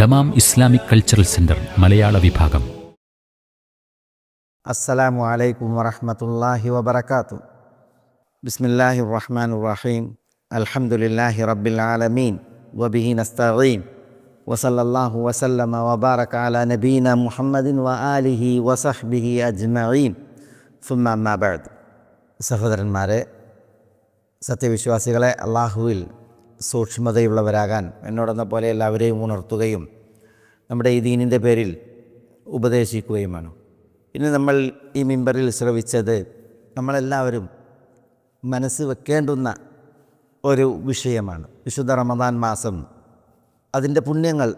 Dammam Islamic cultural centre മലയാള വിഭാഗം. അസ്സലാമു അലൈക്കും വറഹമത്തല്ലാഹി വബർക്കാത്തു ബിസ്മില്ലാഹി റഹ്മാൻ റഹീം. അൽഹംദുലില്ലാഹി റബ്ബിൽ വബിഹി നസ്തഈൻ. വസല്ലല്ലാഹു വസല്ലമ വബാറക അലാ നബീന മുഹമ്മദിൻ വ വസഹ്ബിഹി അജ്മഈൻ. സുമ്മ സഹോദരന്മാരെ സത്യവിശ്വാസികളെ അള്ളാഹുവിൽ സൂക്ഷ്മതയുള്ളവരാകാൻ എന്നോടെന്ന പോലെ എല്ലാവരെയും ഉണർത്തുകയും നമ്മുടെ ഈ ദീനിന്റെ പേരിൽ ഉപദേശിക്കുകയുമാണ് ഇന്ന് നമ്മൾ ഈ മിമ്പറിൽ ശ്രവിച്ചത് നമ്മളെല്ലാവരും മനസ്സ് വെക്കേണ്ടുന്ന ഒരു വിഷയമാണ്. വിശുദ്ധ റമദാൻ മാസം അതിന്റെ പുണ്യങ്ങൾ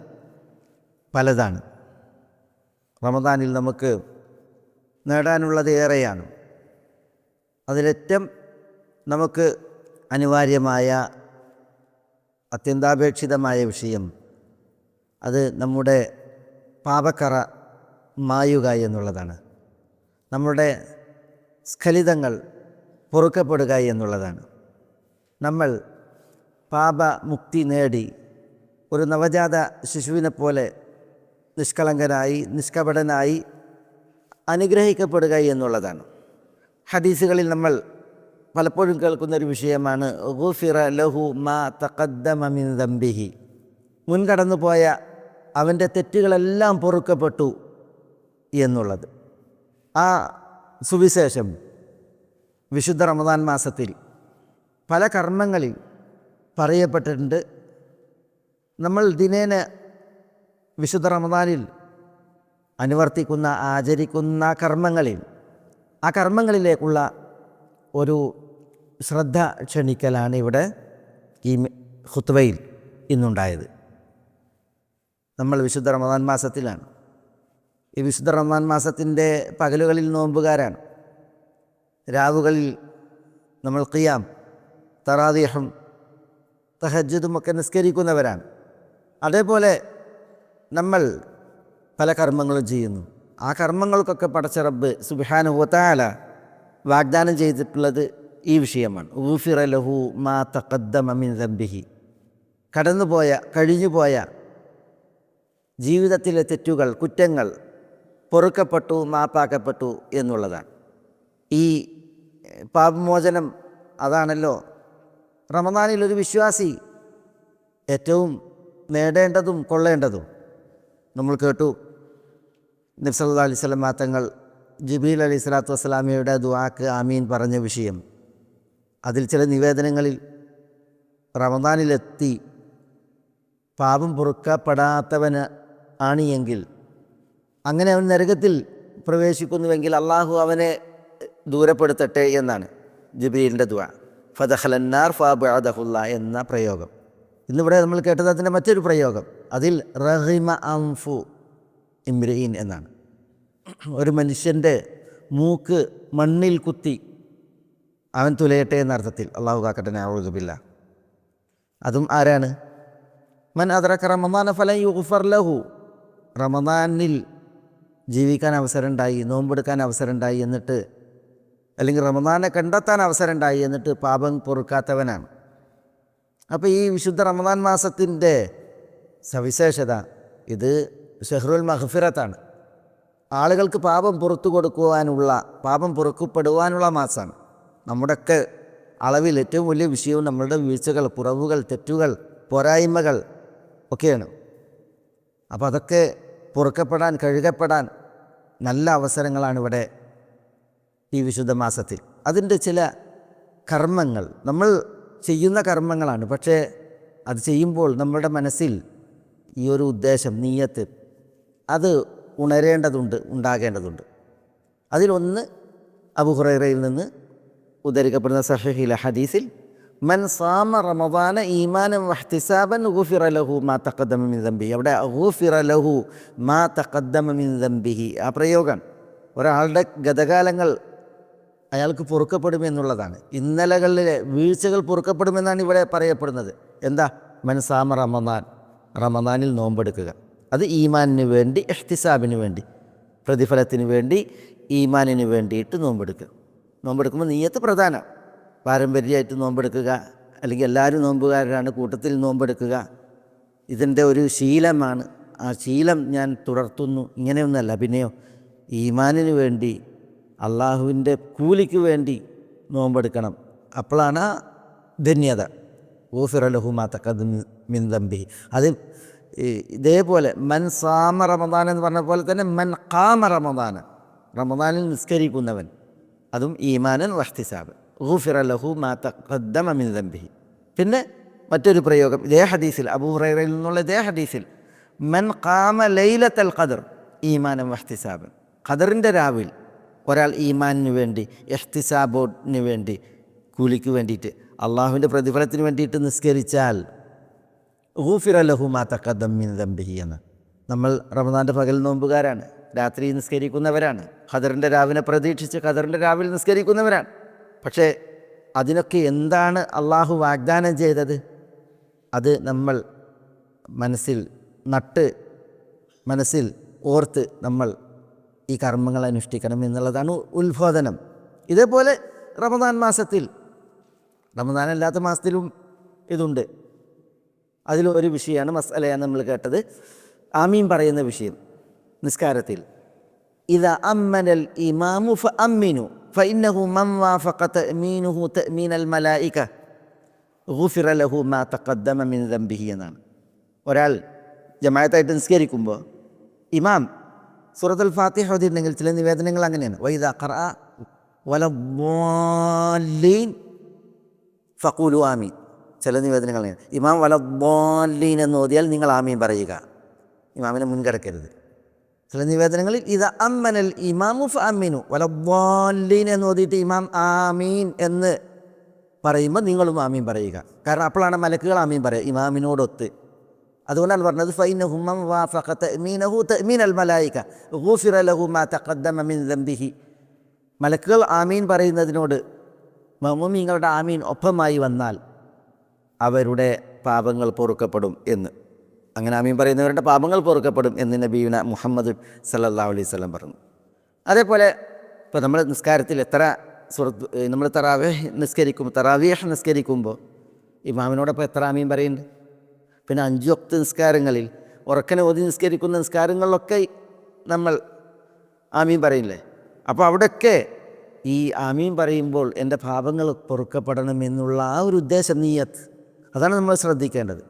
പലതാണ്. റമദാനിൽ നമുക്ക് നേടാനുള്ളത് ഏറെയാണ്. അതിലേറ്റം നമുക്ക് അനിവാര്യമായ അത്യന്താപേക്ഷിതമായ വിഷയം. അത് നമ്മുടെ പാപക്കറ മായുക എന്നുള്ളതാണ്. നമ്മുടെ സ്ഖലിതങ്ങൾ പൊറുക്കപ്പെടുക എന്നുള്ളതാണ്. നമ്മൾ പാപമുക്തി നേടി ഒരു നവജാത ശിശുവിനെ പോലെ നിഷ്കളങ്കനായി നിഷ്കപടനായി അനുഗ്രഹിക്കപ്പെടുക എന്നുള്ളതാണ്. ഹദീസുകളിൽ നമ്മൾ പലപ്പോഴും കേൾക്കുന്ന ഒരു വിഷയമാണ് ഗുഫിറ ലഹു മാ തക്കദ്ദമിൻ മിൻ ദംബിഹി. മുൻകടന്നു പോയ അവന്റെ തെറ്റുകളെല്ലാം പൊറുക്കപ്പെട്ടു എന്നുള്ളത്. ആ സുവിശേഷം വിശുദ്ധ റമദാൻ മാസത്തിൽ പല കർമ്മങ്ങളിൽ പറയപ്പെട്ടിട്ടുണ്ട്. നമ്മൾ ദിനേന വിശുദ്ധ റമദാനിൽ അനുവർത്തിക്കുന്ന ആചരിക്കുന്ന കർമ്മങ്ങളിൽ ആ കർമ്മങ്ങളിലേക്കുള്ള ഒരു ശ്രദ്ധ ക്ഷണിക്കലാണ് ഇവിടെ ഈ ഹുത്വയിൽ ഇന്നുണ്ടായത്. നമ്മൾ വിശുദ്ധ റമദാൻ മാസത്തിലാണ്. ഈ വിശുദ്ധ റമദാൻ മാസത്തിന്റെ പകലുകളിൽ നോമ്പുകാരാണ്. രാവുകളിൽ നമ്മൾ ഖിയാം തറാദിഹും തഹജ്ജുദും ഒക്കെ നിസ്കരിക്കുന്നവരാണ്. അതേപോലെ നമ്മൾ പല കർമ്മങ്ങളും ചെയ്യുന്നു. ആ കർമ്മങ്ങൾക്കൊക്കെ പടച്ച റബ്ബ് സുബിഹാനുഹത്താല വാഗ്ദാനം ചെയ്തിട്ടുള്ളത് ഈ വിഷയമാണ്. ഊഫിറ ലഹു മാ തഖദ്ദമ മിൻ ദംബിഹി കടന്നുപോയ കഴിഞ്ഞുപോയ ജീവിതത്തിലെ തെറ്റുകൾ കുറ്റങ്ങൾ പൊറുക്കപ്പെട്ടു മാപ്പാക്കപ്പെട്ടു എന്നുള്ളതാണ്. ഈ പാപമോചനം അതാണല്ലോ റമദാനിൽ ഒരു വിശ്വാസി ഏറ്റവും നേടേണ്ടതും കൊള്ളേണ്ടതും. നമ്മൾ കേട്ടു നബ്സല്ലാ അലൈഹി സ്വലം തങ്ങൾ ജബീൽ അലൈഹി സ്വലാത്തു വസ്സലാമിയുടെ ദുവാക്ക് ആമീൻ പറഞ്ഞ വിഷയം. അതിൽ ചില നിവേദനങ്ങളിൽ റമദാനിലെത്തി പാപം പൊറുക്കപ്പെടാത്തവന് ആണ് എങ്കിൽ അങ്ങനെ അവൻ നരകത്തിൽ പ്രവേശിക്കുന്നുവെങ്കിൽ അള്ളാഹു അവനെ ദൂരപ്പെടുത്തട്ടെ എന്നാണ് ജബീലിന്റെ ദുആ. ഫതഹലന്നാർ ഫാബുല്ല എന്ന പ്രയോഗം. ഇന്നിവിടെ നമ്മൾ കേട്ടത് അതിന്റെ മറ്റൊരു പ്രയോഗം. അതിൽ റഹിമ അംഫു ഇമ്രീൻ എന്നാണ്. ഒരു മനുഷ്യന്റെ മൂക്ക് മണ്ണിൽ കുത്തി അവൻ തുലയട്ടെ എന്ന അർത്ഥത്തിൽ. അള്ളാഹു കാക്കട്ടെ ആവുതുബില്ല അതും ആരാണ്? മൻ അതറക്ക റമദാന ഫലം യുഫർ ലഹു. റമദാനിൽ ജീവിക്കാൻ അവസരമുണ്ടായി നോമ്പെടുക്കാൻ അവസരമുണ്ടായി എന്നിട്ട് അല്ലെങ്കിൽ റമദാനെ കണ്ടെത്താൻ അവസരമുണ്ടായി എന്നിട്ട് പാപം പൊറുക്കാത്തവനാണ്. അപ്പോൾ ഈ വിശുദ്ധ റമദാൻ മാസത്തിന്റെ സവിശേഷത ഇത് ഷെഹ്റുൽ മഹഫിറത്താണ് ആളുകൾക്ക് പാപം പുറത്തു കൊടുക്കുവാനുള്ള പാപം പൊറുക്കപ്പെടുവാനുള്ള മാസമാണ്. നമ്മുടെയൊക്കെ അളവിൽ ഏറ്റവും വലിയ വിഷയവും നമ്മളുടെ വീഴ്ചകൾ കുറവുകൾ തെറ്റുകൾ പോരായ്മകൾ ഒക്കെയാണ്. അപ്പോൾ അതൊക്കെ പൊറുക്കപ്പെടാൻ കഴുകപ്പെടാൻ നല്ല അവസരങ്ങളാണ് ഇവിടെ ഈ വിശുദ്ധ മാസത്തിൽ. അതിന്റെ ചില കർമ്മങ്ങൾ നമ്മൾ ചെയ്യുന്ന കർമ്മങ്ങളാണ്. പക്ഷേ അത് ചെയ്യുമ്പോൾ നമ്മുടെ മനസ്സിൽ ഈ ഒരു ഉദ്ദേശം നീയത്ത് അത് ഉണരേണ്ടതുണ്ട് ഉണ്ടാകേണ്ടതുണ്ട്. അതിലൊന്ന് അബുഹുറയിൽ നിന്ന് ഉദ്ധരിക്കപ്പെടുന്ന സഹഹില ഹദീസിൽ മൻ സാമ റമദാന ഈമാനം വഹ്തിസാബൻ ഗുഫിറ ലഹു മാ തഖദ്ദമ മിൻ ദംബിഹി. അവിടെ ഗുഫിറ ലഹു മാ തഖദ്ദമ മിൻ ദംബിഹി. ആ പ്രയോഗം ഒരാളുടെ ഗതകാലങ്ങൾ അയാൾക്ക് പൊറുക്കപ്പെടുമെന്നുള്ളതാണ് ഇന്നലകളിലെ വീഴ്ചകൾ പൊറുക്കപ്പെടുമെന്നാണ് ഇവിടെ പറയപ്പെടുന്നത്. എന്താ? മനസാമ റമദാൻ. റമദാനിൽ നോമ്പെടുക്കുക. അത് ഈമാനിന് വേണ്ടി എഹ്തിസാബിന് വേണ്ടി പ്രതിഫലത്തിന് വേണ്ടി ഈമാനിന് വേണ്ടിയിട്ട് നോമ്പെടുക്കുക. നോമ്പെടുക്കുമ്പോൾ നീയത്ത് പ്രധാനം. പാരമ്പര്യമായിട്ട് നോമ്പെടുക്കുക അല്ലെങ്കിൽ എല്ലാവരും നോമ്പുകാരാണ് കൂട്ടത്തിൽ നോമ്പെടുക്കുക. ഇതിന്റെ ഒരു ശീലമാണ്. ആ ശീലം ഞാൻ തുടർത്തുന്നു. ഇങ്ങനെയൊന്നല്ല പിന്നെയോ ഈമാനിന് വേണ്ടി അള്ളാഹുവിന്റെ കൂലിക്ക് വേണ്ടി നോമ്പെടുക്കണം. അപ്പോഴാണ് ധന്യത. ഊഫിറലഹുമാ തക്കത് മിന്തമ്പി അത് ഈ ഇതേപോലെ മൻ സാമ റമദാൻ എന്ന് പറഞ്ഞ പോലെ തന്നെ മൻ കാമ റമദാൻ. റമദാനിൽ നിസ്കരിക്കുന്നവൻ. അതും ഈമാനൻ വഹ്തിസാബ്. ലഹു മാ തഖദ്ദമ മിൻ ദംബിഹി. പിന്നെ മറ്റൊരു പ്രയോഗം ഇതേ ഹദീസിൽ അബൂഹുറയിൽ നിന്നുള്ള ഇതേ ഹദീസിൽ മൻ കാമ ലൈലത്തൽ ഖദർ ഈമാനം വഹ്തിസാബ്. ഖദറിന്റെ രാവിൽ ഒരാൾ ഈമാനിന് വേണ്ടി എഷ്തിസാബോട്ടിന് വേണ്ടി കൂലിക്ക് വേണ്ടിയിട്ട് അള്ളാഹുവിന്റെ പ്രതിഫലത്തിന് വേണ്ടിയിട്ട് നിസ്കരിച്ചാൽ ഊഫിറലഹു മാ തക്കദ്ദമ്മിൻ ദംബിഹി എന്ന്. നമ്മൾ റമദാന്റെ പകൽ നോമ്പുകാരാണ്. രാത്രി നിസ്കരിക്കുന്നവരാണ്. ഖദറിന്റെ രാവിനെ പ്രതീക്ഷിച്ച് ഖദറിന്റെ രാവിലെ നിസ്കരിക്കുന്നവരാണ്. പക്ഷേ അതിനൊക്കെ എന്താണ് അള്ളാഹു വാഗ്ദാനം ചെയ്തത്? അത് നമ്മൾ മനസ്സിൽ നട്ട് മനസ്സിൽ ഓർത്ത് നമ്മൾ ഈ കർമ്മങ്ങൾ അനുഷ്ഠിക്കണം എന്നുള്ളതാണ് ഉത്ബോധനം. ഇതേപോലെ റമദാൻ മാസത്തിൽ റമദാൻ അല്ലാത്ത മാസത്തിലും ഇതുണ്ട്. അതിൽ ഒരു വിഷയമാണ് മസാലയാണ് നമ്മൾ കേട്ടത്. ആമീൻ പറയുന്ന വിഷയം. നിസ്കാരത്തിൽ. ഇത അമ്മനൽ ഇമാമു ഫ അമ്മിനു ഫഇന്നഹു മൻ വാഫഖ തഅമീനുഹു തഅമീനൽ മലായിക ഗുഫിറ ലഹു മാ തഖദ്ദമ മിൻ ദംബിഹി എന്നാണ്. ഒരാൾ ജമായത്തായിട്ട് നിസ്കരിക്കുമ്പോൾ ഇമാം സൂറത്തുൽ ഫാത്തിഹ ഓതിയിട്ടുണ്ടെങ്കിൽ ചില നിവേദനങ്ങൾ അങ്ങനെയാണ്. വൈദ ഖറ വലദ്ദാലീൻ ഫക്കൂലു ആമീൻ. ചില നിവേദനങ്ങൾ അങ്ങനെയാണ് ഇമാം വലദ്ദാലീൻ എന്ന് ഓതിയാൽ നിങ്ങൾ ആമീൻ പറയുക. ഇമാമിനെ മുൻകടക്കരുത് ചില നിവേദനങ്ങളിൽ ഇത് അമ്മനൽ ഇമാമു അമ്മീനു വലദ്ദാലീൻ എന്ന് ഓതിയിട്ട് ഇമാം ആമീൻ എന്ന് പറയുമ്പോൾ നിങ്ങളും ആമീൻ പറയുക. കാരണം അപ്പോഴാണ് മലക്കുകൾ ആമീൻ പറയുക ഇമാമിനോടൊത്ത്. അതുകൊണ്ടാണ് പറഞ്ഞത് ഫൈന ഹുമം വാ ഫഖത്ത് മീനഹു മീൻ അൽ മലായിക ഗുഫിറ ലഹു മാ തഖദ്ദമ മിൻ ദംബിഹി. മലക്കുകൾ ആമീൻ പറയുന്നതിനോട് മമുമീങ്ങളുടെ ആമീൻ ഒപ്പമായി വന്നാൽ അവരുടെ പാപങ്ങൾ പൊറുക്കപ്പെടും എന്ന്. അങ്ങനെ അമീൻ പറയുന്നവരുടെ പാപങ്ങൾ പൊറുക്കപ്പെടും എന്ന് നബീന മുഹമ്മദ് സല്ലാ അലൈഹി വസല്ലം പറഞ്ഞു. അതേപോലെ ഇപ്പോൾ നമ്മൾ നിസ്കാരത്തിൽ എത്ര സുഹൃത്ത് നമ്മൾ തറാവേ നിസ്കരിക്കും തറാവേഹ് നിസ്കരിക്കുമ്പോൾ ഇമാമിനോടൊപ്പം എത്ര അമീൻ പറയുന്നുണ്ട്? പിന്നെ അഞ്ചു ഒക്ത് നിസ്കാരങ്ങളിൽ ഉറക്കനെ ഓതി നിസ്കരിക്കുന്ന നിസ്കാരങ്ങളിലൊക്കെ നമ്മൾ ആമീൻ പറയില്ലേ അപ്പോൾ അവിടെയൊക്കെ ഈ ആമീൻ പറയുമ്പോൾ എന്റെ പാപങ്ങൾ പൊറുക്കപ്പെടണം എന്നുള്ള ആ ഒരു ഉദ്ദേശം നീയത്ത് അതാണ് നമ്മൾ ശ്രദ്ധിക്കേണ്ടത്.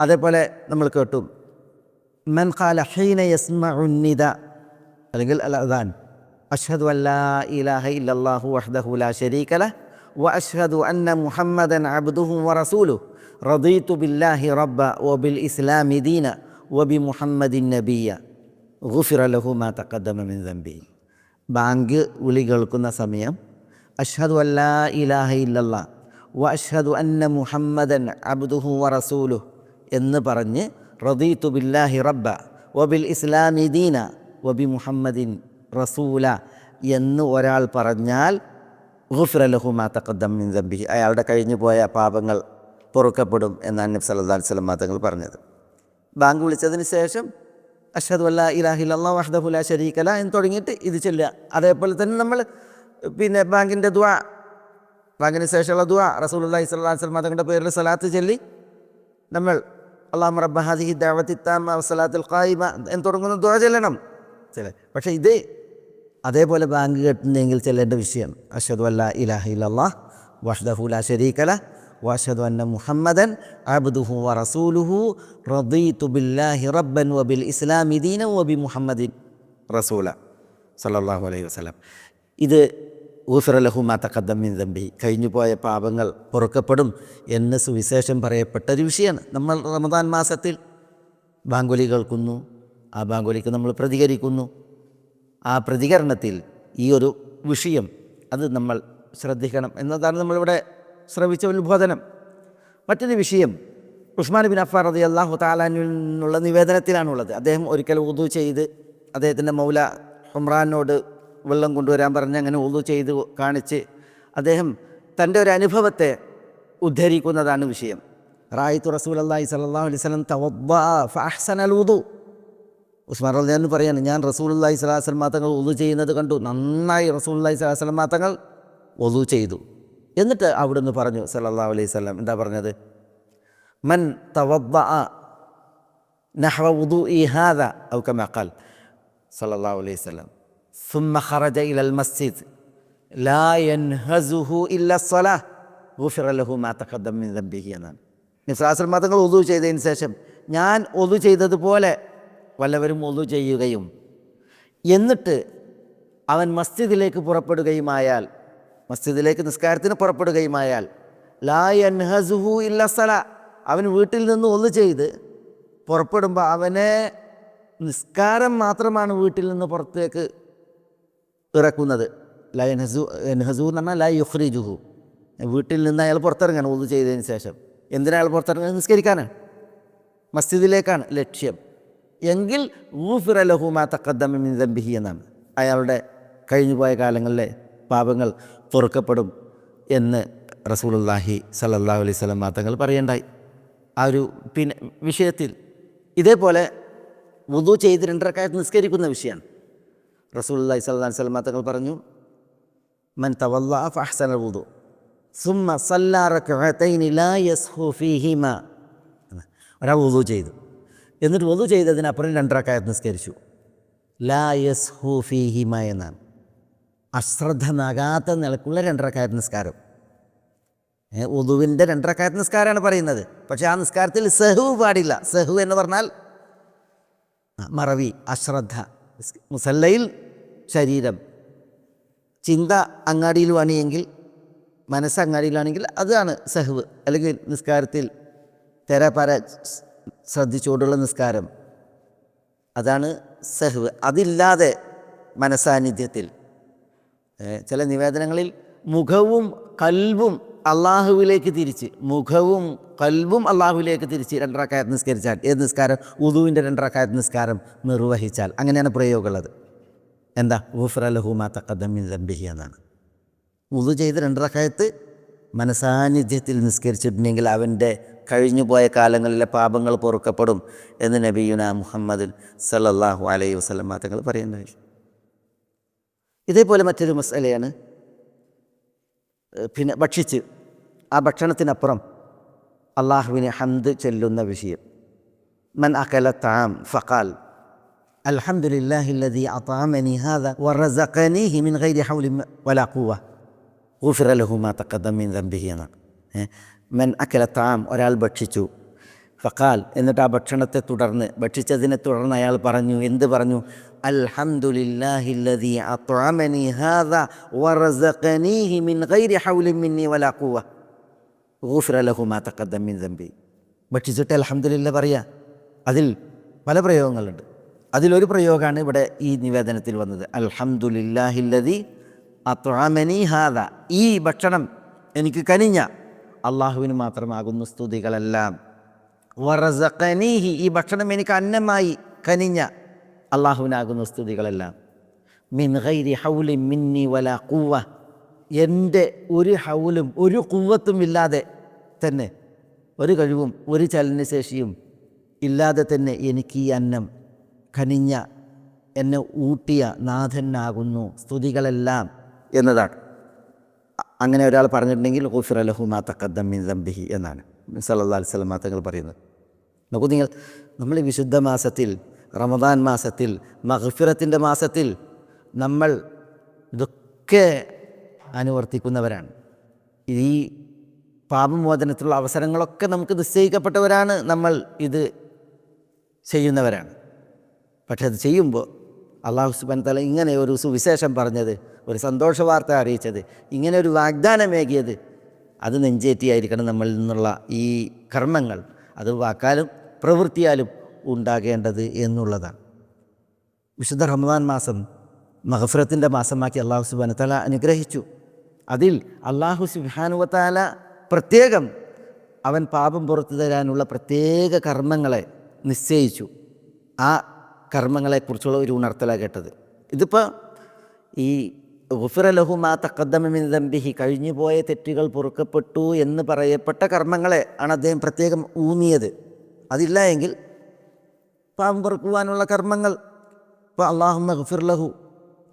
അതേപോലെ നമ്മൾ കേട്ടു. മൻ ഖാല ഹീന യസ്മഉന്നിദ അല്ലെങ്കിൽ അൽ അദാൻ അഷ്ഹദു അല്ലാ ഇലാഹ ഇല്ലല്ലാഹു വഹ്ദഹു ലാ ശരീക ലഹ് വഅഷ്ഹദു അന്ന മുഹമ്മദൻ അബ്ദുഹു വറസൂലുഹു റദീതു ബില്ലാഹി റബ്ബ വബിൽ ഇസ്ലാമി ദീന വബി മുഹമ്മദിൻ നബിയ ഗുഫിറ ലഹു മാ തഖദ്ദമ മിൻ ദംബി. ബാങ്ക് വിളി കേൾക്കുന്ന സമയം അഷ്ഹദു അല്ലാ ഇലാഹ ഇല്ലല്ലാ വ അഷ്ഹദു അന്ന മുഹമ്മദൻ അബ്ദുഹു വറസൂലുഹു എന്ന് പറഞ്ഞ് റദീതു ബില്ലാഹി റബ്ബ വബിൽ ഇസ്ലാമി ദീന വബി മുഹമ്മദിൻ റസൂല എന്ന് ഒരാൾ പറഞ്ഞാൽ ഗുഫിറ ലഹു മാ തഖദ്ദം മിൻ ദംബി അയാളുടെ കഴിഞ്ഞു പോയ പാപങ്ങൾ പൊറുക്കപ്പെടും എന്നാണ് നബി സല്ലല്ലാഹു അലൈഹി വസല്ലം തങ്ങൾ പറഞ്ഞത്. ബാങ്ക് വിളിച്ചതിന് ശേഷം അഷദ് അല്ല ഇലാഹില്ല വഹ്ദഹു ലാ ശരീകല എന്ന് തുടങ്ങിയിട്ട് ഇത് ചെല്ലുക. അതേപോലെ തന്നെ നമ്മൾ പിന്നെ ബാങ്കിന്റെ ദുആ ബാങ്കിന് ശേഷമുള്ള ദുആ റസൂൽ അള്ളാഹി അലൈഹി സ്വലം തങ്ങളുടെ പേരിൽ സലാത്ത് ചൊല്ലി നമ്മൾ അള്ളാഹു റബ്ബ ഹാദിഹി ദാവത്തിത്താമ വസലാത്തിൽ ഖായിമ എന്ന് തുടങ്ങുന്ന ദുആ ചെല്ലണം. ചില പക്ഷേ ഇതേ അതേപോലെ ബാങ്ക് കെട്ടുന്നെങ്കിൽ ചെല്ലേണ്ട വിഷയം. അഷദ് അല്ല ഇലാഹ ഇലല്ലാഹ് വഷ്ദഹുല ഷരീഖല വഷദ് അന്ന മുഹമ്മദൻ അബ്ദുഹു വ റസൂലുഹു റദീതു ബില്ലാഹി റബ്ബൻ വബിൽ ഇസ്ലാമി ദീന വബി മുഹമ്മദിൻ റസൂല. സല്ലല്ലാഹു അലൈഹി വസല്ലം. ഇത് ഊഫിറലഹു മാ തമ്പി കഴിഞ്ഞു പോയ പാപങ്ങൾ പൊറുക്കപ്പെടും എന്ന് സുവിശേഷം പറയപ്പെട്ട ഒരു വിഷയമാണ്. നമ്മൾ റമദാൻ മാസത്തിൽ ബാങ്കുലി കേൾക്കുന്നു ആ ബാങ്കുലിക്ക് നമ്മൾ പ്രതികരിക്കുന്നു. ആ പ്രതികരണത്തിൽ ഈ ഒരു വിഷയം അത് നമ്മൾ ശ്രദ്ധിക്കണം എന്നതാണ് നമ്മളിവിടെ ശ്രമിച്ച ഉത്ബോധനം മറ്റൊരു വിഷയം ഉസ്മാൻ ബിൻ അഫാർ റതി അള്ളാഹു താലാനിൽ നിന്നുള്ള നിവേദനത്തിലാണുള്ളത്. അദ്ദേഹം ഒരിക്കൽ ഉദു ചെയ്ത് അദ്ദേഹത്തിന്റെ മൗല ഹുമ്രാനോട് വെള്ളം കൊണ്ടുവരാൻ പറഞ്ഞ് അങ്ങനെ ഒതു ചെയ്ത് കാണിച്ച് അദ്ദേഹം തന്റെ ഒരു അനുഭവത്തെ ഉദ്ധരിക്കുന്നതാണ് വിഷയം. റായിത്തു റസൂൽ അള്ളാഹി സലാഹു അലൈഹി സ്വലം ഫഹ്സൻ അൽ ഉദു ഉസ്മാൻ ഞാൻ പറയാണ് ഞാൻ റസൂൽ അള്ളാഹി സ്വലാഹുസ്ലം മാത്തങ്ങൾ ഒതു ചെയ്യുന്നത് കണ്ടു. നന്നായി റസൂൽ അള്ളാഹി സ്വലാഹുസ്ലം മാത്തങ്ങൾ ഒതു ചെയ്തു. എന്നിട്ട് അവിടുന്ന് പറഞ്ഞു സല്ലാഹു അലൈഹി സ്വലം എന്താ പറഞ്ഞത്? മൻ തവബ നഹ്വ ഉദു ഇഹാദ ഹാദ ഔ അലൈഹി സ്വലം ثم خرج إلى المسجد لا ينهزه إلا الصلاة غفر له ما تقدم من ذنبه എന്നാണ് നിസ്ലാസൽ മതങ്ങൾ ഒതു ചെയ്തതിന് ശേഷം ഞാൻ ഒതു ചെയ്തതുപോലെ വല്ലവരും ഒതു ചെയ്യുകയും എന്നിട്ട് അവൻ മസ്ജിദിലേക്ക് പുറപ്പെടുകയുമായാൽ മസ്ജിദിലേക്ക് നിസ്കാരത്തിന് പുറപ്പെടുകയുമായാൽ ലാ യൻഹസുഹു ഇല്ല സല അവൻ വീട്ടിൽ നിന്ന് ഒന്ന് ചെയ്ത് പുറപ്പെടുമ്പോൾ അവനെ നിസ്കാരം മാത്രമാണ് വീട്ടിൽ നിന്ന് പുറത്തേക്ക് ഇറക്കുന്നത്. ലൈൻ എൻഹസു എൻഹസു എന്ന് പറഞ്ഞാൽ ല യുഹ്രിജുഹു വീട്ടിൽ നിന്ന് അയാൾ പുറത്തിറങ്ങണം ഒന്ന് ചെയ്തതിന് ശേഷം. എന്തിനാ അയാൾ നിസ്കരിക്കാനാണ്. മസ്ജിദിലേക്കാണ് ലക്ഷ്യം. എങ്കിൽ ഊഫിറ ലഹുമാ തക്കദ്ദമിൻ ദംബിഹി എന്നാണ്. അയാളുടെ കഴിഞ്ഞുപോയ കാലങ്ങളിലെ പാപങ്ങൾ പൊറുക്കപ്പെടും എന്ന് റസൂലുള്ളാഹി സല്ലല്ലാഹു അലൈഹി സ്വലം തങ്ങൾ പറയണ്ടായി. ആ ഒരു പിന്നെ വിഷയത്തിൽ ഇതേപോലെ വുദു ചെയ്ത് രണ്ടരക്കാലത്ത് നിസ്കരിക്കുന്ന വിഷയമാണ്. അലൈഹി സ്വലം തങ്ങൾ പറഞ്ഞു മൻ തവല്ല ഫഹ്സന വുദു സുമ്മ സല്ലാ ലാ യസ്ഹു ഒരാൾ വുദു ചെയ്തു. എന്നിട്ട് വുദു ചെയ്തതിനപ്പുറം രണ്ടരക്കായത്ത് നിസ്കരിച്ചു. ലാ യസ്ഹു ഫീഹിമ എന്നാണ്. അശ്രദ്ധനാകാത്ത നിലക്കുള്ള രണ്ടരക്കായത്ത് നിസ്കാരം. ഉദുവിന്റെ രണ്ടരക്കായത്ത് നിസ്കാരമാണ് പറയുന്നത്. പക്ഷേ ആ നിസ്കാരത്തിൽ സെഹു പാടില്ല. സെഹു എന്ന് പറഞ്ഞാൽ മറവി അശ്രദ്ധ മുസല്ലയിൽ ശരീരം. ചിന്ത അങ്ങാടിയിലുമാണെങ്കിൽ മനസ്സ് അങ്ങാടിയിലാണെങ്കിൽ അതാണ് സഹവ്. അല്ലെങ്കിൽ നിസ്കാരത്തിൽ തെരപര ശ്രദ്ധിച്ചുകൊണ്ടുള്ള നിസ്കാരം. അതാണ് സഹവ്. അതില്ലാതെ മനസാന്നിധ്യത്തിൽ ചില നിവേദനങ്ങളിൽ മുഖവും കൽവും അള്ളാഹുവിലേക്ക് തിരിച്ച്. മുഖവും കൽവും അള്ളാഹുവിലേക്ക് തിരിച്ച് രണ്ടരക്കായത്ത് നിസ്കരിച്ചാൽ ഏത് നിസ്കാരം? ഉദുവിന്റെ രണ്ടരക്കായത്ത് നിസ്കാരം നിർവഹിച്ചാൽ. അങ്ങനെയാണ് പ്രയോഗമുള്ളത്. എന്താ? ഊഫ്രലഹുമാ തക്കദമിൻ ലംബിഹി എന്നാണ്. ഉദു ചെയ്ത് രണ്ടരക്കായത്ത് മനസാന്നിധ്യത്തിൽ നിസ്കരിച്ചിട്ടുണ്ടെങ്കിൽ അവന്റെ കഴിഞ്ഞുപോയ കാലങ്ങളിലെ പാപങ്ങൾ പൊറുക്കപ്പെടും എന്ന് നബിയുന മുഹമ്മദ് സല്ലല്ലാഹു അലൈ വസല്ലം തങ്ങൾ പറയുന്നതായി ഇതേപോലെ മറ്റൊരു മസലയാണ് പിന്നെ ഭക്ഷിച്ച് ആ ഭക്ഷണത്തിനപ്പുറം അള്ളാഹുവിനെ ഹന്ത് ചെല്ലുന്ന വിഷയം. മൻ അകല താം ഫഖാൽ الحمد لله الذي أطعمني هذا ورزقنيه من غير حول ولا قوة غفر له ما تقدم من ذنبه എന്നാണ് ഏഹ് മൻ അക്കല താം ഒരാൾ ഭക്ഷിച്ചു ഫക്കാൽ എന്നിട്ട് ആ ഭക്ഷണത്തെ തുടർന്ന് ഭക്ഷിച്ചതിനെ തുടർന്ന് അയാൾ പറഞ്ഞു എന്ത് പറഞ്ഞു അൽഹംദുലില്ലാഹില്ലദീ അത്അമനി ഹാദാ വറസഖനീഹി മിൻ ഗൈരി ഹൗലിൻ മിന്നി വലാ ഖുവ ഗുഫിറ ലഹു മാ തഖദ്ദം മിൻ ദംബി ഭക്ഷിച്ചിട്ട് അൽഹംദുലില്ല പറയുക അതിൽ പല പ്രയോഗങ്ങളുണ്ട് അതിലൊരു പ്രയോഗമാണ് ഇവിടെ ഈ നിവേദനത്തിൽ വന്നത്. അൽഹംദുലില്ലാഹില്ലദീ അത്അമനി ഹാദ. ഈ ഭക്ഷണം എനിക്ക് കനിഞ്ഞ. അള്ളാഹുവിന് മാത്രമാകുന്നു സ്തുതികളെല്ലാം. വറസഖനീഹി. ഈ ഭക്ഷണം എനിക്ക് അന്നമായി കനിഞ്ഞ. അള്ളാഹുവിനാകുന്നു സ്തുതികളെല്ലാം. മിൻ ഗൈരി ഹൗലി മിന്നി വല കൂവ എന്റെ ഒരു ഹൗലും ഒരു കൂവത്തും ഇല്ലാതെ തന്നെ ഒരു കഴിവും ഒരു ചലനശേഷിയും ഇല്ലാതെ തന്നെ എനിക്ക് ഈ അന്നം കനിഞ്ഞ എന്നെ ഊട്ടിയ നാഥനാകുന്നു. സ്തുതികളെല്ലാം എന്നതാണ്. അങ്ങനെ ഒരാൾ പറഞ്ഞിട്ടുണ്ടെങ്കിൽ ഹുഫിർ അലഹു തക്കദ്ദമ്മിൻ തക്കദ്ദം മിൻ ദംബിഹി എന്നാണ്. സല്ലല്ലാഹു അലൈഹി വസല്ലം തങ്ങൾ പറയുന്നത്. നോക്കൂ നിങ്ങൾ നമ്മൾ വിശുദ്ധ മാസത്തിൽ റമദാൻ മാസത്തിൽ മഹഫിറത്തിന്റെ മാസത്തിൽ നമ്മൾ ഇതൊക്കെ അനുവർത്തിക്കുന്നവരാണ്. ഈ പാപമോചനത്തിലുള്ള അവസരങ്ങളൊക്കെ നമുക്ക് നിശ്ചയിക്കപ്പെട്ടവരാണ് നമ്മൾ ഇത് ചെയ്യുന്നവരാണ്. പക്ഷെ അത് ചെയ്യുമ്പോൾ അള്ളാഹു സുബാൻ തല ഇങ്ങനെ ഒരു സുവിശേഷം പറഞ്ഞത് ഒരു സന്തോഷ വാർത്ത അറിയിച്ചത് ഇങ്ങനെ ഒരു വാഗ്ദാനമേകിയത് അത് നെഞ്ചേറ്റിയായിരിക്കണം നമ്മളിൽ നിന്നുള്ള ഈ കർമ്മങ്ങൾ. അത് വാക്കാലും പ്രവൃത്തിയാലും ഉണ്ടാകേണ്ടത് എന്നുള്ളതാണ്. വിശുദ്ധ റമദാൻ മാസം മഹഫ്രത്തിന്റെ മാസമാക്കി അള്ളാഹു സുബാൻ തല അനുഗ്രഹിച്ചു. അതിൽ അള്ളാഹു സുബാനുവത്താല പ്രത്യേകം അവൻ പാപം പുറത്തു തരാനുള്ള പ്രത്യേക കർമ്മങ്ങളെ നിശ്ചയിച്ചു. ആ കർമ്മങ്ങളെക്കുറിച്ചുള്ള ഒരു ഉണർത്തലാണ് കേട്ടത്. ഇതിപ്പോൾ ഈ ഗുഫിറ ലഹുമാ തക്കദ്ദമിൻ കഴിഞ്ഞു പോയ തെറ്റുകൾ പൊറുക്കപ്പെട്ടു എന്ന് പറയപ്പെട്ട കർമ്മങ്ങളെ ആണ് അദ്ദേഹം പ്രത്യേകം ഊന്നിയത്. അതില്ല എങ്കിൽ പാപം പൊറുക്കുവാനുള്ള കർമ്മങ്ങൾ. ഇപ്പോൾ അള്ളാഹുമ്മ ഗുഫിർ ലഹു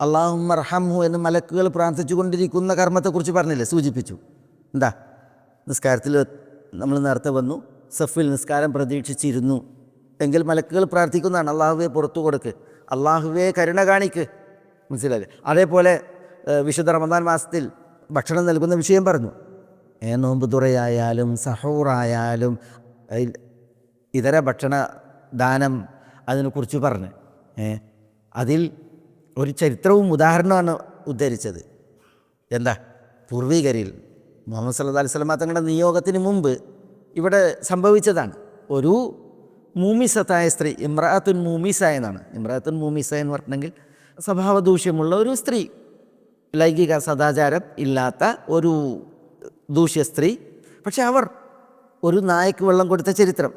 അള്ളാഹുമ്മ റഹംഹു എന്ന് മലക്കുകൾ പ്രാർത്ഥിച്ചു കൊണ്ടിരിക്കുന്ന കർമ്മത്തെക്കുറിച്ച് പറഞ്ഞില്ലേ? സൂചിപ്പിച്ചു. എന്താ? നിസ്കാരത്തിൽ നമ്മൾ നേരത്തെ വന്നു. സഫിൽ നിസ്കാരം പ്രതീക്ഷിച്ചിരുന്നു. എങ്കിൽ മലക്കുകൾ പ്രാർത്ഥിക്കുന്നതാണ്. അള്ളാഹുവെ പുറത്തു കൊടുക്ക്. അള്ളാഹുവെ കരുണ കാണിക്ക്. മനസ്സിലായില്ലേ? അതേപോലെ വിശുദ്ധ റമദാൻ മാസത്തിൽ ഭക്ഷണം നൽകുന്ന വിഷയം പറഞ്ഞു. ഏ നോമ്പ് തുറയായാലും സഹൂറായാലും ഇതര ഭക്ഷണ ദാനം അതിനെക്കുറിച്ച് പറഞ്ഞ്. അതിൽ ഒരു ചരിത്രവും ഉദാഹരണമാണ് ഉദ്ധരിച്ചത്. എന്താ? പൂർവികരിൽ മുഹമ്മദ് സല്ലാ അലൈഹി തങ്ങളുടെ നിയോഗത്തിന് മുമ്പ് ഇവിടെ സംഭവിച്ചതാണ്. ഒരു മൂമിസത്തായ സ്ത്രീ ഇമ്രാത്തുൻ മൂമിസ എന്നാണ്. ഇമ്രാത്തുൻ മൂമിസ എന്ന് പറഞ്ഞെങ്കിൽ സ്വഭാവ ദൂഷ്യമുള്ള ഒരു സ്ത്രീ. ലൈംഗിക സദാചാരം ഇല്ലാത്ത ഒരു ദൂഷ്യ സ്ത്രീ. പക്ഷെ അവർ ഒരു നായക്ക് വെള്ളം കൊടുത്ത ചരിത്രം.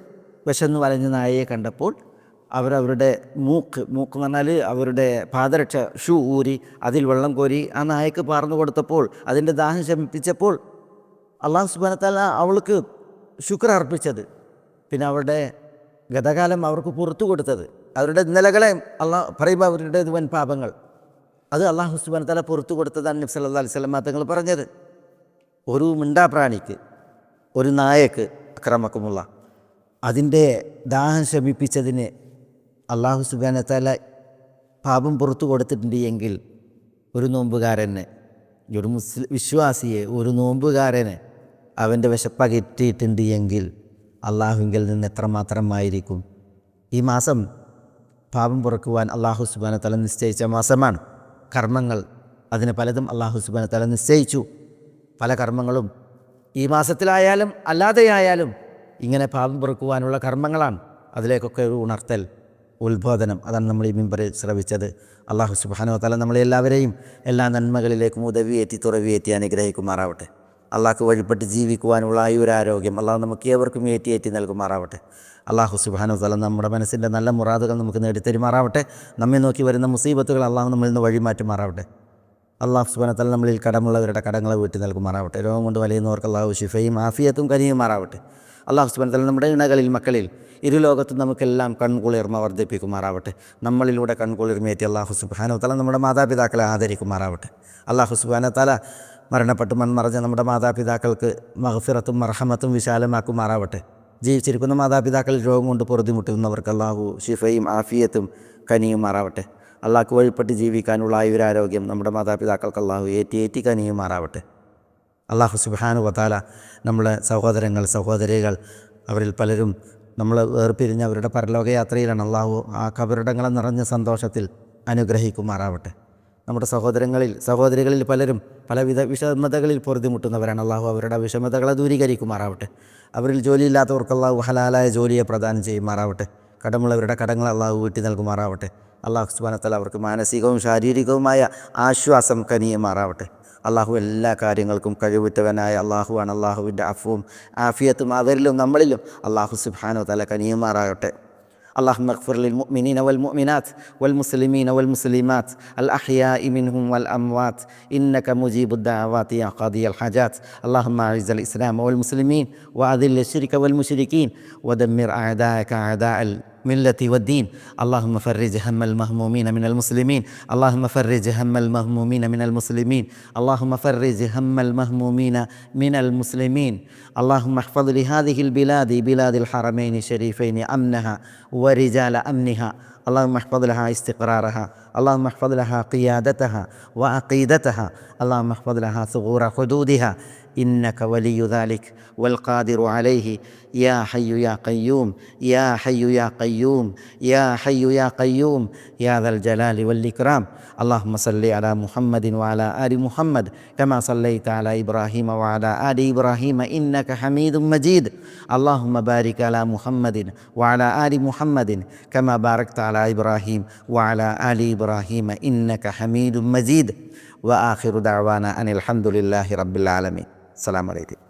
വിശന്ന് വലഞ്ഞ നായയെ കണ്ടപ്പോൾ അവരവരുടെ മൂക്ക് മൂക്ക് എന്ന് പറഞ്ഞാൽ അവരുടെ പാദരക്ഷ ഷൂ ഊരി അതിൽ വെള്ളം കോരി ആ നായക്ക് പാർന്നു കൊടുത്തപ്പോൾ അതിന്റെ ദാഹം ശമിപ്പിച്ചപ്പോൾ അള്ളാഹു സുബാനത്താല അവൾക്ക് ശുക്ർ അർപ്പിച്ചത്. പിന്നെ അവരുടെ ഗതകാലം അവർക്ക് പുറത്തു കൊടുത്തത്. അവരുടെ നിലകളെ അള്ളാഹ് പറയുമ്പോൾ അവരുടെ വൻ പാപങ്ങൾ. അത് അള്ളാഹു സുബാനത്താല പുറത്തു കൊടുത്തതാണ് നബ്സ് അല്ലാ അലൈഹി സ്വലം തങ്ങൾ പറഞ്ഞത്. ഒരു മിണ്ടാപ്രാണിക്ക് ഒരു നായക്ക് അക്രമക്കുമുള്ള അതിന്റെ ദാഹം ശമിപ്പിച്ചതിന് അള്ളാഹു സുബാനത്താല പാപം പുറത്തു കൊടുത്തിട്ടുണ്ട് എങ്കിൽ ഒരു നോമ്പുകാരനെ ഒരു മുസ്ലിം വിശ്വാസിയെ ഒരു നോമ്പുകാരനെ അവന്റെ വിശപ്പകറ്റിയിട്ടുണ്ട് എങ്കിൽ അള്ളാഹുവിങ്കിൽ നിന്ന് എത്രമാത്രമായിരിക്കും? ഈ മാസം പാപം പുറക്കുവാൻ അള്ളാഹു സുബാന തല നിശ്ചയിച്ച മാസമാണ്. കർമ്മങ്ങൾ അതിന് പലതും അള്ളാഹു സുബാന തല നിശ്ചയിച്ചു. പല കർമ്മങ്ങളും ഈ മാസത്തിലായാലും അല്ലാതെയായാലും ഇങ്ങനെ പാപം പുറക്കുവാനുള്ള കർമ്മങ്ങളാണ്. അതിലേക്കൊക്കെ ഒരു ഉണർത്തൽ ഉത്ബോധനം. അതാണ് നമ്മൾ ഈ മിമ്പറിൽ ശ്രവിച്ചത്. അള്ളാഹു സുബാനോ തല നമ്മളെല്ലാവരെയും എല്ലാ നന്മകളിലേക്കും ഉദവിയേറ്റി തുറവിയേറ്റി അനുഗ്രഹിക്കുമാറാവട്ടെ. അള്ളാഹ്ക്ക് വഴിപ്പെട്ട് ജീവിക്കുവാനുള്ള ആയുരാരോഗ്യം അള്ളാഹ് നമുക്ക് ഏവർക്കും ഏറ്റി ഏറ്റി നൽകുമാറാവട്ടെ. അള്ളാഹു സുബാനു തല നമ്മുടെ മനസ്സിന്റെ നല്ല മുറാദുകൾ നമുക്ക് നേടിത്തരുമാറാവട്ടെ. നമ്മെ നോക്കി വരുന്ന മുസീബത്തുകൾ അള്ളാഹു നമ്മളിൽ നിന്ന് വഴിമാറ്റുമാറാവട്ടെ. അള്ളാഹു സുബാന തല നമ്മളിൽ കടമുള്ളവരുടെ കടങ്ങളെ വീട്ടി നൽകുമാറാവട്ടെ. രോഗം കൊണ്ട് വലയുന്നവർക്ക് അള്ളാഹു ഷിഫയും ആഫിയത്തും കനിയുമാറാവട്ടെ. അള്ളാഹു സുബാനത്തല നമ്മുടെ ഇണകളിൽ മക്കളിൽ ഇരുലോകത്തും നമുക്കെല്ലാം കൺകുളിർമ വർദ്ധിപ്പിക്കുമാറാവട്ടെ. നമ്മളിലൂടെ കൺകുളിർമയേറ്റി അള്ളാഹു സുബാനോ തല നമ്മുടെ മാതാപിതാക്കളെ ആദരിക്കുമാറാവട്ടെ. അള്ളാഹു സുബാന തല മരണപ്പെട്ട് മൺമറഞ്ഞ നമ്മുടെ മാതാപിതാക്കൾക്ക് മഹഫിറത്തും മർഹമത്തും വിശാലമാക്കുമാറാവട്ടെ. ജീവിച്ചിരിക്കുന്ന മാതാപിതാക്കളിൽ രോഗം കൊണ്ട് പൊറുതിമുട്ടുന്നവർക്ക് അള്ളാഹു ഷിഫയും ആഫിയത്തും കനിയുമാറാവട്ടെ. അള്ളാഹ്ക്ക് വഴിപ്പെട്ട് ജീവിക്കാനുള്ള ആയുരാരോഗ്യം നമ്മുടെ മാതാപിതാക്കൾക്ക് അള്ളാഹു ഏറ്റി ഏറ്റി കനിയുമാറാവട്ടെ. അള്ളാഹു സുബാനു വത്താല നമ്മളെ സഹോദരങ്ങൾ സഹോദരികൾ അവരിൽ പലരും നമ്മൾ വേർപിരിഞ്ഞ അവരുടെ പരലോകയാത്രയിലാണ് അള്ളാഹു ആ കബറിടങ്ങളെ നിറഞ്ഞ സന്തോഷത്തിൽ അനുഗ്രഹിക്കുമാറാവട്ടെ. നമ്മുടെ സഹോദരങ്ങളിൽ സഹോദരികളിൽ പലരും പലവിധ വിഷമതകളിൽ പൊറുതിമുട്ടുന്നവരാണ് അള്ളാഹു അവരുടെ വിഷമതകളെ ദൂരീകരിക്കുമാറാവട്ടെ. അവരിൽ ജോലിയില്ലാത്തവർക്ക് അള്ളാഹു ഹലാലായ ജോലിയെ പ്രദാനം ചെയ്യുമാറാവട്ടെ. കടമുള്ളവരുടെ കടങ്ങൾ അള്ളാഹു വീട്ടി നൽകുമാറാവട്ടെ. അള്ളാഹു സുബാനത്തല അവർക്ക് മാനസികവും ശാരീരികവുമായ ആശ്വാസം കനിയുമാറാവട്ടെ. അള്ളാഹു എല്ലാ കാര്യങ്ങൾക്കും കഴിവുറ്റവനായ അള്ളാഹുവാണ് അള്ളാഹുവിൻ്റെ അഫുവും ആഫിയത്തും അവരിലും നമ്മളിലും അള്ളാഹു സുബാനോ തല കനിയുമാറാകട്ടെ اللهم اغفر للمؤمنين والمؤمنات والمسلمين والمسلمات الأحياء منهم والأموات إنك مجيب الدعوات يا قاضي الحاجات اللهم أعز الإسلام والمسلمين وأذل الشرك والمشركين ودمر أعداءك أعداء الملة والدين. اللهم فرج هم المهمومين من المسلمين. اللهم فرج هم المهمومين من المسلمين. اللهم فرج هم المهمومين من المسلمين. اللهم احفظ لهذه البلاد بلاد الحرمين الشريفين أمنها ورجال أمنها. اللهم احفظ لها استقرارها. اللهم احفظ لها قيادتها وعقيدتها. اللهم احفظ لها ثغور حدودها. إنك ولي ذلك والقادر عليه. يا حي يا قيوم يا حي يا قيوم يا حي يا قيوم يا ذا الجلال والإكرام. اللهم صل على محمد وعلى آل محمد كما صليت على إبراهيم وعلى آل إبراهيم إنك حميد مجيد. اللهم بارك على محمد وعلى آل محمد كما باركت على إبراهيم وعلى آل إبراهيم إنك حميد مجيد. وآخر دعوانا أن الحمد لله رب العالمين. السلام علیکم